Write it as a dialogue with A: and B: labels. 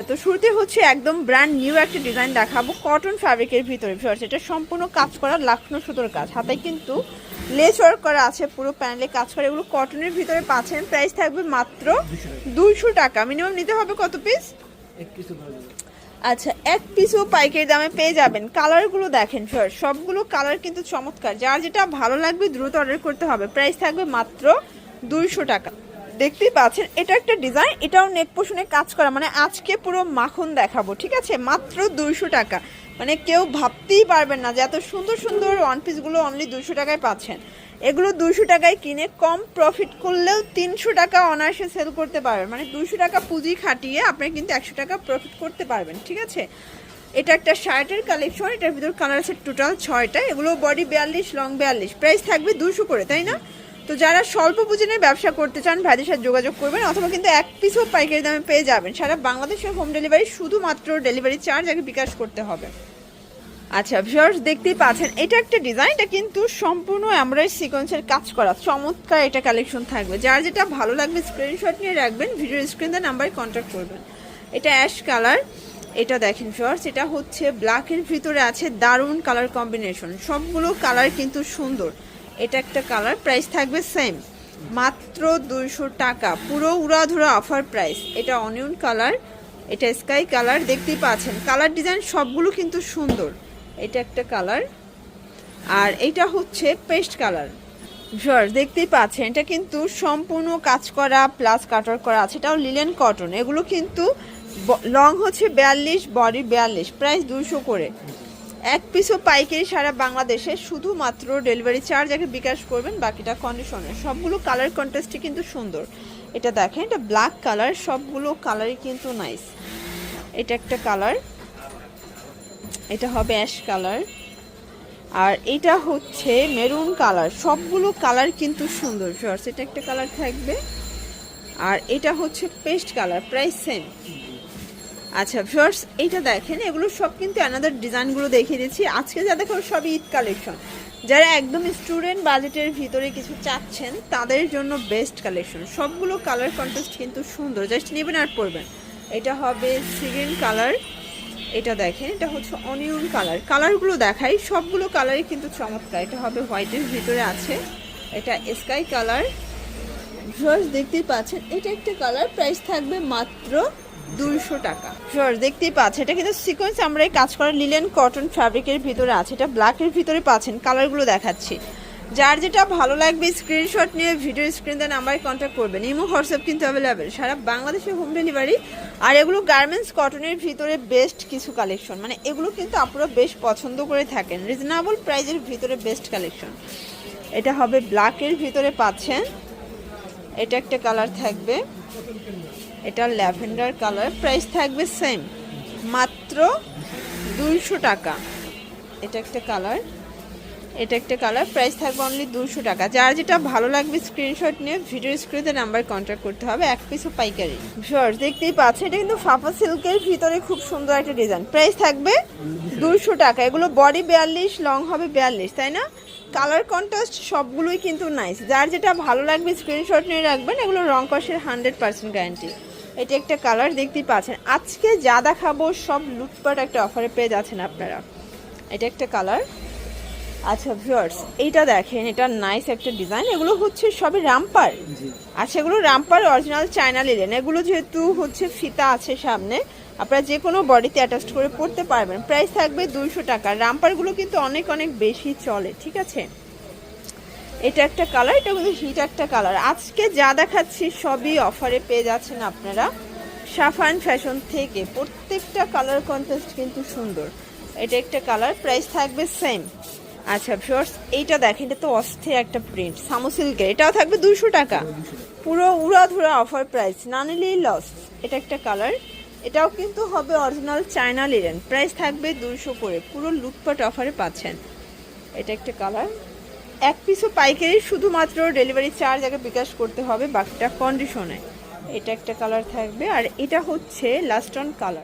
A: তো শুরুতে হচ্ছে একদম ব্র্যান্ড নিউ একটা ডিজাইন দেখাবো। কটন ফ্যাব্রিকের ভিতরে ভিউয়ার্স এটা সম্পূর্ণ কাজ করা লাখনো সুতোর কাজ। হাতে কিন্তু লেস ওয়ার্ক করা আছে, পুরো প্যানেলে কাজ করা। এগুলো কটনের ভিতরে পাচ্ছেন। প্রাইস থাকবে মাত্র দুইশো টাকা। মিনিমাম নিতে হবে কত পিস। আচ্ছা এক পিসও পাইকারি দামে পেয়ে যাবেন। কালারগুলো দেখেন স্যার সবগুলো কালার কিন্তু চমৎকার। যার যেটা ভালো লাগবে দ্রুত অর্ডার করতে হবে। প্রাইস থাকবে মাত্র দুইশো টাকা। দেখতেই পাচ্ছেন, এটা একটা ডিজাইন এটাও নেক পোষণে কাজ করা মানে আজকে পুরো মাখন দেখাবো, ঠিক আছে? মাত্র দুইশো টাকা। মানে কেউ ভাবতেই পারবেন না যে এত সুন্দর সুন্দর ওয়ান পিসগুলো অনলি দুইশো টাকায় পাচ্ছেন। এগুলো দুইশো টাকায় কিনে কম প্রফিট করলেও তিনশো টাকা অনায়াসে সেল করতে পারবেন। মানে দুইশো টাকা পুঁজি খাটিয়ে আপনি কিন্তু একশো টাকা প্রফিট করতে পারবেন, ঠিক আছে? এটা একটা শার্টের কালেকশন এটার ভিতর কালার আছে টোটাল ছয়টা, এগুলো বডি বিয়াল্লিশ লং বিয়াল্লিশ। প্রাইস থাকবে দুশো করে, তাই না? তো যারা স্বল্প পুঁজিনের ব্যবসা করতে চান, ভাইদের সাথে যোগাযোগ করবেন অথবা কিন্তু এক পিসও পাইকারি দামে পেয়ে যাবেন। সারা বাংলাদেশে হোম ডেলিভারি শুধুমাত্র ডেলিভারি চার্জ আগে বিকাশ করতে হবে। আচ্ছা ভিউয়ার্স দেখতেই পাচ্ছেন, এটা একটা ডিজাইন এটা কিন্তু সম্পূর্ণ এমব্রয়ডারি সিকোয়েন্সের কাজ করা। চমৎকার এটা কালেকশন থাকবে। যার যেটা ভালো লাগবে স্ক্রিনশট নিয়ে রাখবেন ভিডিও স্ক্রিন স্ক্রিনে নাম্বারে কন্ট্যাক্ট করবেন। এটা অ্যাশ কালার এটা দেখেন ভিউয়ার্স এটা হচ্ছে ব্ল্যাকের ভিতরে আছে দারুণ কালার কম্বিনেশন সবগুলো কালার কিন্তু সুন্দর। এটা একটা কালার প্রাইস থাকবে সেম মাত্র দুইশো টাকা, পুরো উড়াধুরা অফার প্রাইস এটা অনিয়ন কালার এটা স্কাই কালার দেখতেই পাচ্ছেন। কালার ডিজাইন সবগুলো কিন্তু সুন্দর। এটা একটা কালার আর এটা হচ্ছে পেস্ট কালার ভিউয়ার্স দেখতেই পাচ্ছেন। এটা কিন্তু সম্পূর্ণ কাজ করা প্লাস কাটার করা আছে। এটাও লিলেন কটন এগুলো কিন্তু লং হচ্ছে বিয়াল্লিশ বডি বিয়াল্লিশ। প্রাইস দুশো করে। এক পিসও পাইকারি সারা বাংলাদেশে শুধুমাত্র ডেলিভারি চার্জ আগে বিকাশ করবেন, বাকিটা কন্ডিশনে সবগুলো কালার কন্টেস্টই কিন্তু সুন্দর। এটা দেখেন, এটা ব্ল্যাক কালার সবগুলো কালারই কিন্তু নাইস এটা একটা কালার এটা হবে অ্যাশ কালার আর এটা হচ্ছে মেরুন কালার সবগুলো কালার কিন্তু সুন্দর ভিউয়ার্স এটা একটা কালার থাকবে। আর এটা হচ্ছে পেস্ট কালার প্রাইস সেম আচ্ছা ভিউয়ার্স এইটা দেখেন, এগুলো সব কিন্তু অ্যানাদার ডিজাইনগুলো দেখিয়ে দিচ্ছি। আজকে যা দেখো, সবই ঈদ কালেকশন যারা একদম স্টুডেন্ট বাজেটের ভিতরে কিছু চাচ্ছেন, তাদের জন্য বেস্ট কালেকশন সবগুলো কালার কন্টেস্ট কিন্তু সুন্দর। জাস্ট নেবেন আর পরবেন। এটা হবে সিগ্রিন কালার এটা দেখেন, এটা হচ্ছে অনিয়ন কালার কালারগুলো দেখাই, সবগুলো কালারই কিন্তু চমৎকার। এটা হবে হোয়াইটের ভিতরে আছে। এটা স্কাই কালার ভিউয়ার্স দেখতেই পাচ্ছেন, এটা একটা কালার প্রাইস থাকবে মাত্র দুইশো টাকা। ভিউয়ার্স দেখতেই পাচ্ছেন, এটা কিন্তু সিকোয়েন্স আমরা এই কাজ করা লিলেন কটন ফ্যাব্রিকের ভিতরে আছে, এটা ব্ল্যাকের ভিতরে পাচ্ছেন কালারগুলো দেখাচ্ছি। যার যেটা ভালো লাগবে স্ক্রিনশট নিয়ে ভিডিও স্ক্রিন দেন নাম্বারে কন্ট্যাক্ট করবেন। ইমো হোয়াটসঅ্যাপ কিন্তু অ্যাভেলেবেল সারা বাংলাদেশে হোম ডেলিভারি আর এগুলো গার্মেন্টস কটনের ভিতরে বেস্ট কিছু কালেকশন মানে এগুলো কিন্তু আপনারা বেশ পছন্দ করে থাকেন। রিজনেবল প্রাইজের ভিতরে বেস্ট কালেকশন এটা হবে ব্ল্যাকের ভিতরে পাচ্ছেন। এটা একটা কালার থাকবে। এটা ল্যাভেন্ডার কালার। প্রাইস থাকবে সেম মাত্র দুইশো টাকা। এটা একটা কালার। এটা একটা কালার। প্রাইস থাকবে অনলি দুশো টাকা। যার যেটা ভালো লাগবে স্ক্রিনশট নিয়ে ভিডিও স্ক্রিনে নাম্বার কন্ট্যাক্ট করতে হবে। এক পিসও পাইকারি। শর্ট দেখতেই পাচ্ছেন, এটা কিন্তু ফাফা সিল্কের ভিতরে খুব সুন্দর একটা ডিজাইন প্রাইস থাকবে দুশো টাকা। এগুলো বডি বিয়াল্লিশ লং হবে বিয়াল্লিশ, তাই না? কালার কন্ট্রাস্ট সবগুলোই কিন্তু নাইস যার যেটা ভালো লাগবে স্ক্রিনশট নিয়ে রাখবেন, এগুলো রং কষের হান্ড্রেড পার্সেন্ট গ্যারান্টি এটা একটা কালার দেখতেই পাচ্ছেন। আজকে যা দেখাবো সব লুটপাট একটা অফারে পেয়ে যাচ্ছেন আপনারা। এটা একটা কালার। আচ্ছা ভিউয়ার্স এইটা দেখেন এটা নাইস একটা ডিজাইন এগুলো হচ্ছে সবই রামপার আচ্ছা এগুলো রামপার অরিজিনাল চায়না লিলেন এগুলো যেহেতু হচ্ছে ফিতা আছে সামনে আপনারা যে কোনো বডিতে অ্যাটাচ করে পড়তে পারবেন। প্রাইস থাকবে দুইশো টাকা। রামপারগুলো কিন্তু অনেক অনেক বেশি চলে ঠিক আছে? এটা একটা কালার এটা কিন্তু হিট একটা কালার আজকে যা দেখাচ্ছি সবই অফারে পেয়ে যাচ্ছেন আপনারা। সাফান ফ্যাশন থেকে প্রত্যেকটা কালার কন্টেস্ট কিন্তু সুন্দর। এটা একটা কালার প্রাইস থাকবে সেম আচ্ছা ফিওর্স এইটা দেখেন এটা তো অস্থির একটা প্রিন্ট সামোসিল্কের এটাও থাকবে দুশো টাকা। পুরো উড়াধুরা অফার প্রাইস না নিলেই লস এটা একটা কালার এটাও কিন্তু হবে অরিজিনাল চায়না লিলেন প্রাইস থাকবে দুশো করে পুরো লুটপাট অফারে পাচ্ছেন। এটা একটা কালার এক পিসও পাইকারি শুধুমাত্র ডেলিভারি চার্জ আগে বিকাশ করতে হবে বাকিটা কন্ডিশনে এটা একটা কালার থাকবে আর এটা হচ্ছে লাস্ট অন কালার